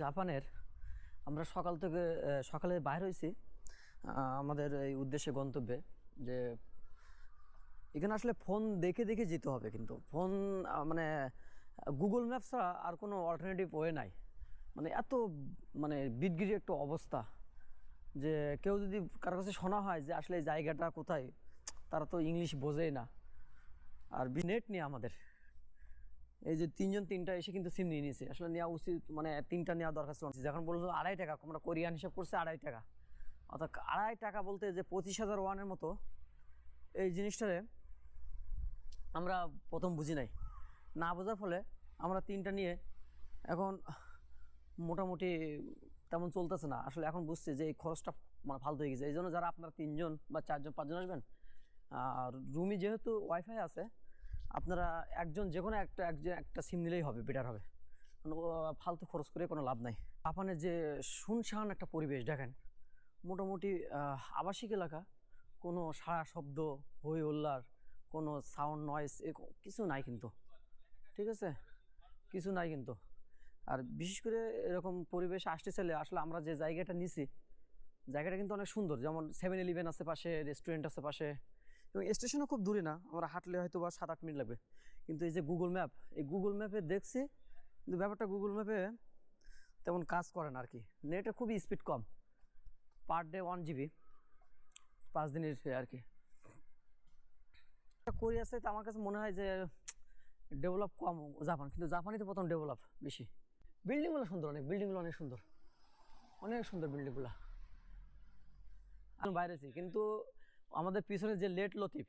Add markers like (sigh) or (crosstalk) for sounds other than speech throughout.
জাপানের, আমরা সকাল থেকে সকালে বাইর হয়েছি আমাদের এই উদ্দেশ্যে গন্তব্যে যে এখানে আসলে ফোন দেখে দেখে যেতে হবে কিন্তু। ফোন মানে গুগল ম্যাপ ছাড়া আর কোনো অল্টারনেটিভ ওয়ে নাই। মানে এত মানে বিদগিরি একটা অবস্থা যে কেউ যদি কারও কাছে শোনা হয় যে আসলে জায়গাটা কোথায়, তারা তো ইংলিশ বোঝেই না। আর নেট নিয়ে আমাদের। এই যে তিনজন তিনটা এসে কিন্তু সিম নিয়ে নিয়েছে আসলে নেওয়া উচিত মানে তিনটা নেওয়া দরকার ছিল। যখন বলল আড়াই টাকা, আমরা কোরিয়ান হিসাব করছে আড়াই টাকা। অর্থাৎ আড়াই টাকা বলতে যে পঁচিশ হাজার ওয়ানের মতো এই জিনিসটারে আমরা প্রথম বুঝি নাই। না বোঝার ফলে আমরা তিনটা নিয়ে এখন মোটামুটি তেমন চলতেছে না। আসলে এখন বুঝছি যে এই খরচটা মানে ফালতু হয়ে গেছে। এই জন্য যারা আপনারা তিনজন বা চারজন, পাঁচজন আসবেন, আর রুমে যেহেতু ওয়াইফাই আছে আপনারা একজন যে কোনো একটা, একজন একটা সিম নিলেই হবে বেটার হবে। ফালতু খরচ করে কোনো লাভ নাই। জাপানের যে শুনশান একটা পরিবেশ, দেখেন। মোটামুটি আবাসিক এলাকা, কোনো সারা শব্দ, হই হল্লার, কোনো সাউন্ড নয়েস কিছু নাই কিন্তু। ঠিক আছে? কিছু নাই কিন্তু। আর বিশেষ করে এরকম পরিবেশ আসতে চাইলে, আসলে আমরা যে জায়গাটা নিছি, জায়গাটা কিন্তু অনেক সুন্দর। যেমন সেভেন ইলেভেন আছে পাশে রেস্টুরেন্ট আছে পাশে এবং স্টেশনও খুব দূরে না, আমরা হাঁটলে হয়তো বা সাত আট মিনিট লাগবে। কিন্তু এই যে গুগল ম্যাপ এই গুগল ম্যাপে দেখছি, কিন্তু ব্যাপারটা গুগল ম্যাপে তেমন কাজ করে না আর কি নেটের খুবই স্পিড কম। পার ডে ওয়ান জিবি পাঁচ দিনের আর কি কোরিয়া সাইতে আমার কাছে মনে হয় যে ডেভেলপ কম জাপান কিন্তু জাপানই তো প্রথম ডেভেলপ বেশি। বিল্ডিংগুলো সুন্দর অনেক বিল্ডিংগুলো অনেক সুন্দর। অনেক সুন্দর বিল্ডিংগুলো আমি বাইরেছি কিন্তু আমাদের পিছনে যে লেট লতিফ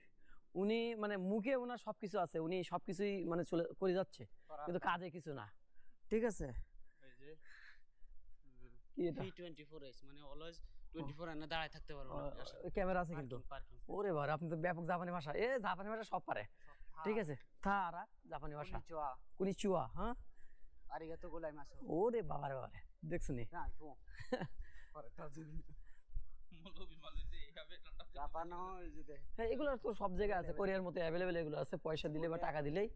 উনি মানে মুখে ওনার সব কিছু আছে উনি সব কিছুই মানে চলে করে যাচ্ছে কিন্তু কাজে কিছু না। ঠিক আছে? কি এটা? এস মানে অলওয়েজ দাঁড়ায় থাকতে পারব। ক্যামেরা আছে কিন্তু। ওরে ভাই আপনি তো ব্যাপক জাপানি ভাষা। এ জাপানি ভাষা সব পারে। ঠিক আছে? থারা জাপানি ভাষা। হ্যাঁ? আরিগাতো ওরে বাবারে বাবারে দেখছ নি? (laughs) হ্যাঁ এগুলো তো সব জায়গায় আছে। কোরিয়ার মতো অ্যাভেলেবেল এগুলো আছে। পয়সা দিলে বা টাকা দিলেই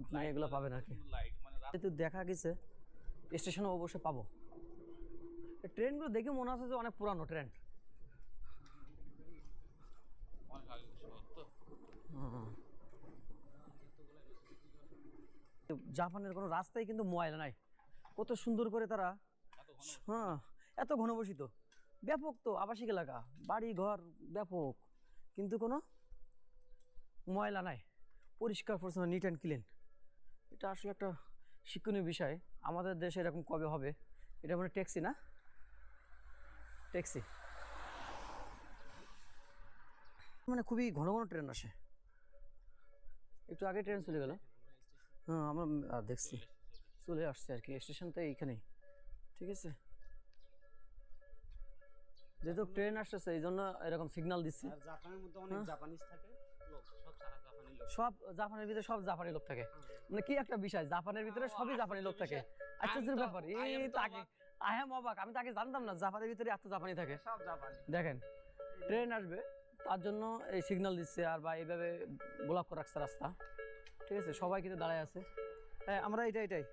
আপনি এগুলো পাবেন আর কি। যেহেতু দেখা গেছে স্টেশনে অবশ্যই পাবো। ট্রেনগুলো দেখে মনে হচ্ছে যে অনেক পুরানো ট্রেন। জাপানের কোনো রাস্তায় কিন্তু ময়লা নাই। কত সুন্দর করে তারা হ্যাঁ এত ঘনবসিত। ব্যাপক তো আবাসিক এলাকা, বাড়ি, ঘর, ব্যাপক। কিন্তু কোনো ময়লা নাই, পরিষ্কার, পরিচ্ছন্ন নিট অ্যান্ড ক্লিন এটা আসলে একটা শিক্ষণীয় বিষয়। আমাদের দেশে এরকম কবে হবে? এটা মানে ট্যাক্সি না? ট্যাক্সি। মানে খুবই ঘন ঘন ট্রেন আসে। একটু আগে ট্রেন চলে গেল। হ্যাঁ আমরা দেখছি। চলে আসছে আর কি স্টেশন তো এইখানেই ঠিক আছে? যেহেতু ট্রেন আসতেছে এই জন্য এরকম সিগন্যাল দিচ্ছে। আর জাপানের মধ্যে অনেক জাপানিজ থাকে লোক সব সারা জাপানি লোক। সব জাপানের ভিতরে সব জাপানি লোক থাকে। মানে কি একটা বিষয় জাপানের ভিতরে সবই জাপানি লোক থাকে। আশ্চর্যের ব্যাপার এই তাকে আই এম অবাক। আমি তাকে জানতাম না জাপানের ভিতরে এত জাপানি থাকে। সব জাপানি। দেখেন ট্রেন আসবে তার জন্য এই সিগন্যাল দিচ্ছে আর বা এইভাবে ব্লক করে রাখছে রাস্তা। ঠিক আছে সবাই কিন্তু দাঁড়ায় আছে। হ্যাঁ আমরা এইটাই। এটাই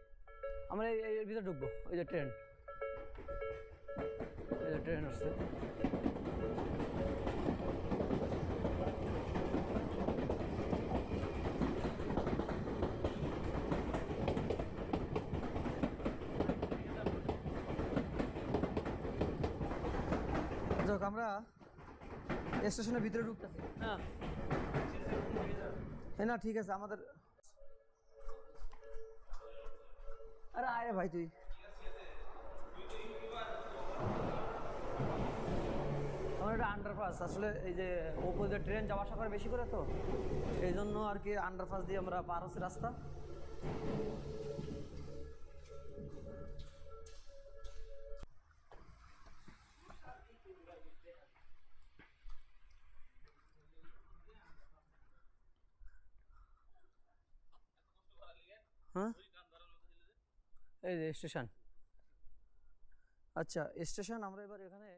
আমরা এর ভিতরে ঢুকবো ওই যে ট্রেন। ট্রেন আসছে যাক আমরা স্টেশনের ভিতরে ঢুকতেছি। হ্যাঁ। না ঠিক আছে আমাদের আরে আয় ভাই তুই। একটা আন্ডারপাস আসলে এই যে ওপরে ট্রেন যাওয়া আসা করে বেশি করে তো? এই জন্য আর কি আন্ডারপাস দিয়ে আমরা পার হচ্ছি রাস্তা। হ্যাঁ? এই যে স্টেশন আচ্ছা স্টেশন আমরা এবার এখানে